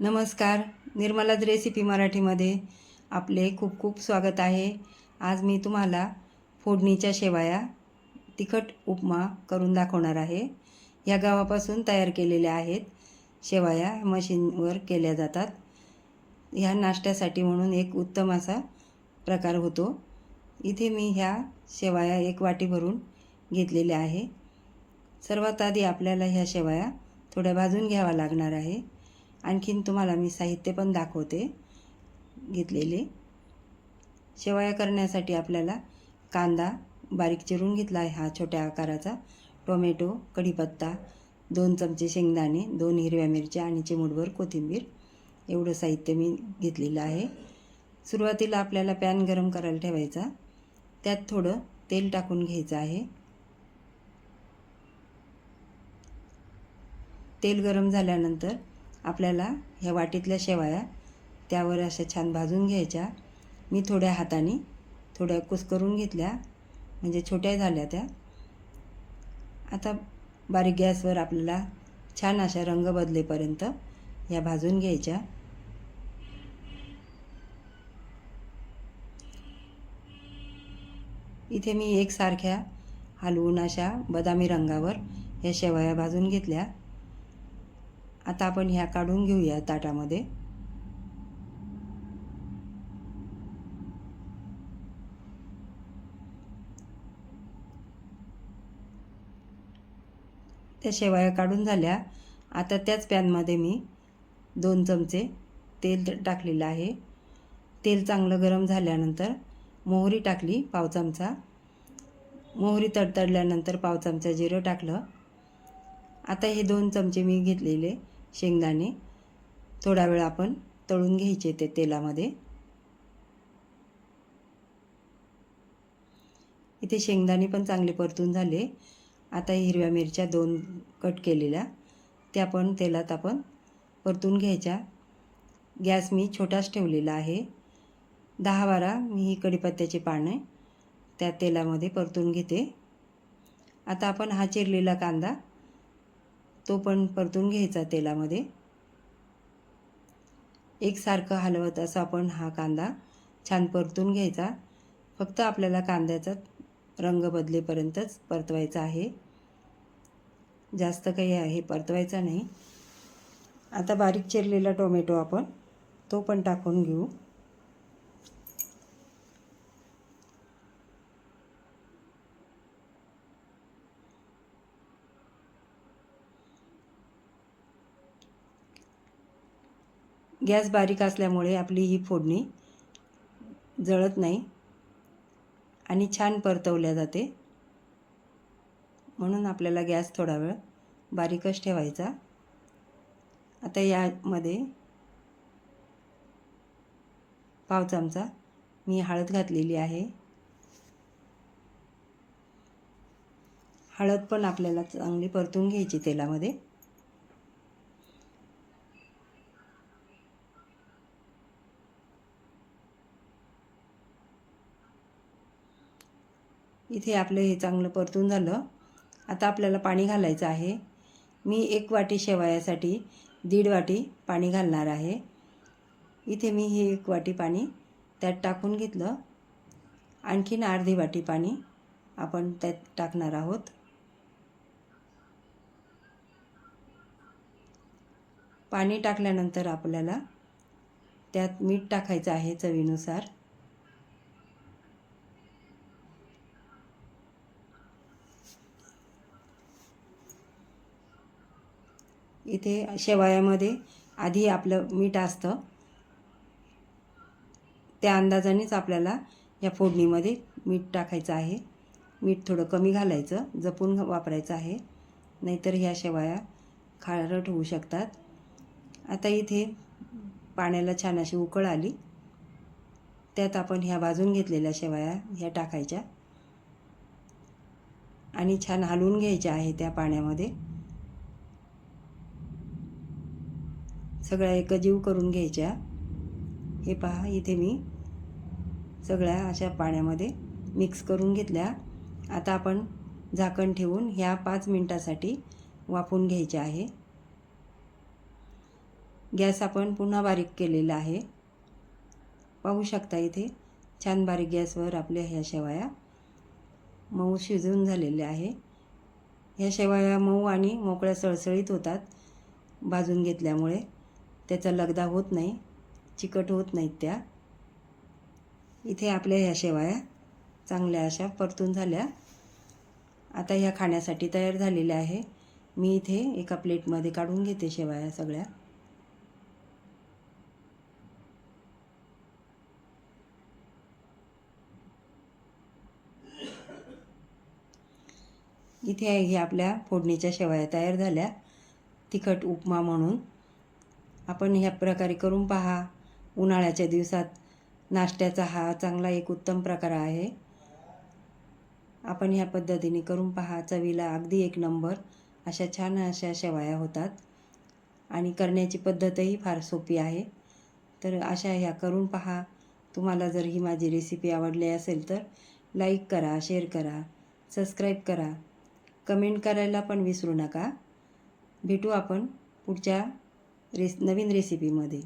नमस्कार निर्मलाज रेसिपी मराठीमध्ये आपले खूप खूप स्वागत आहे. आज मी तुम्हाला फोडणीच्या शेवाया तिखट उपमा करून दाखवणार आहे. या गावापासून तयार केलेल्या आहेत. शेवाया मशीनवर केल्या जातात. ह्या नाश्त्यासाठी म्हणून एक उत्तम असा प्रकार होतो. इथे मी ह्या शेवाया एक वाटी भरून घेतलेल्या आहे. सर्वात आधी आपल्याला ह्या शेवाया थोड्या भाजून घ्यावा लागणार आहे. आणखीन तुम्हाला मी साहित्य पण दाखवते घेतलेले. शेवया करण्यासाठी आपल्याला कांदा बारीक चिरून घेतला आहे हा छोट्या आकाराचा. टोमॅटो कढीपत्ता दोन चमचे शेंगदाणे दोन हिरव्या मिरच्या आणि चिमूटभर कोथिंबीर. एवढं साहित्य मी घेतलेलं आहे. सुरुवातीला आपल्याला पॅन गरम करायला ठेवायचा. त्यात थोडं तेल टाकून घ्यायचं आहे. तेल गरम झाल्यानंतर आपल्याला ह्या वाटीतल्या शेवाया त्यावर अशा छान भाजून घ्यायच्या. मी थोड्या हाताने थोड्या कुस्करून घेतल्या. म्हणजे छोट्या झाल्या त्या. आता बारीक गॅसवर आपल्याला छान अशा रंग बदलेपर्यंत ह्या भाजून घ्यायच्या. इथे मी एकसारख्या हलवून अशा बदामी रंगावर ह्या शेवया भाजून घेतल्या. आता आपण ह्या काढून घेऊया ताटामध्ये. त्या शेवाया काढून झाल्या. आता त्याच पॅनमध्ये मी दोन चमचे तेल टाकलेलं आहे. तेल चांगलं गरम झाल्यानंतर मोहरी टाकली पाव चमचा. मोहरी तडतडल्यानंतर पाव चमचा जिरं टाकलं. आता हे दोन चमचे मी घेतलेले. शेंगदाणे थोडा वेळ आपण तळून घ्यायचे ते तेलामध्ये. इथे शेंगदाणे पण चांगले परतून झाले. आता हिरव्या मिरच्या दोन कट केलेल्या. त्या पण तेलात आपण परतून घ्यायच्या. गॅस मी छोटाच ठेवलेला आहे. दहा बारा मी ही कढीपत्त्याची पानं त्या तेलामध्ये परतून घेते. आता आपण हा चिरलेला कांदा तो पण परतून घ्यायचा तेलामध्ये. एकसारखं हलवत असं आपण हा कांदा छान परतून घ्यायचा. फक्त आपल्याला कांद्याचा रंग बदलेपर्यंतच परतवायचा आहे. जास्त काही आहे परतवायचा नाही. आता बारीक चिरलेला टोमॅटो आपण तो पण टाकून घेऊ. गॅस बारीक असल्यामुळे आपली ही फोडणी जळत नाही आणि छान परतवल्या जाते. म्हणून आपल्याला गॅस थोडा वेळ बारीकच ठेवायचा. आता यामध्ये पाव चमचा मी हळद घातलेली आहे. हळद पण आपल्याला चांगली परतून घ्यायची तेलामध्ये. इथे आपलं हे चांगलं परतून झालं. आता आपल्याला पाणी घालायचं आहे. मी एक वाटी शेवयासाठी दीड वाटी पाणी घालणार आहे. इथे मी हे एक वाटी पाणी त्यात टाकून घेतलं. आणखीन अर्धी वाटी पाणी आपण त्यात टाकणार आहोत. पाणी टाकल्यानंतर आपल्याला त्यात मीठ टाकायचं आहे चवीनुसार. इथे शेवाळ्यामध्ये आधी आपलं मीठ असतं. त्या अंदाजानेच आपल्याला या फोडणीमध्ये मीठ टाकायचं आहे. मीठ थोडं कमी घालायचं जपून वापरायचं आहे. नाहीतर ह्या शेवाया खारट होऊ शकतात. आता इथे पाण्याला छान अशी उकळ आली. त्यात आपण ह्या भाजून घेतलेल्या शेवाया ह्या टाकायच्या. आणि छान हलवून घ्यायच्या आहे त्या पाण्यामध्ये. सगळ्या एकजीव करून घ्यायच्या. हे पहा इथे मी सगळ्या अशा पाण्यामध्ये मिक्स करून घेतल्या. आता आपण झाकण ठेवून ह्या पाच मिनटासाठी वाफून घ्यायच्या आहे. गॅस आपण पुन्हा बारीक केलेला आहे. पाहू शकता इथे छान बारीक गॅसवर आपल्या ह्या शेवाया मऊ शिजून झालेल्या आहे. ह्या शेवाया मऊ आणि मोकळ्या सळसळीत होतात भाजून घेतल्यामुळे. त्याचा लगदा होत नाही चिकट होत नाहीत त्या. इथे आपल्या ह्या शेवाया चांगल्या अशा परतून झाल्या. आता ह्या खाण्यासाठी तयार झालेल्या आहे. मी इथे एका प्लेटमध्ये काढून घेते शेवाया सगळ्या. इथे आहे हे आपल्या फोडणीच्या शेवाया तयार झाल्या. तिखट उपमा म्हणून. आपण ह्या प्रकारे करून पहा. उन्हाळ्याच्या दिवसात नाश्त्याचा हा चांगला एक उत्तम प्रकार आहे. आपण ह्या पद्धतीने करून पहा. चवीला अगदी एक नंबर. अशा छान अशा शेवाया होतात. आणि करण्याची पद्धतही फार सोपी आहे. तर अशा ह्या करून पहा. तुम्हाला जर ही माझी रेसिपी आवडली असेल तर लाईक करा शेअर करा सबस्क्राईब करा. कमेंट करायला पण विसरू नका. भेटू आपण पुढच्या रेस नवीन रेसिपीमध्ये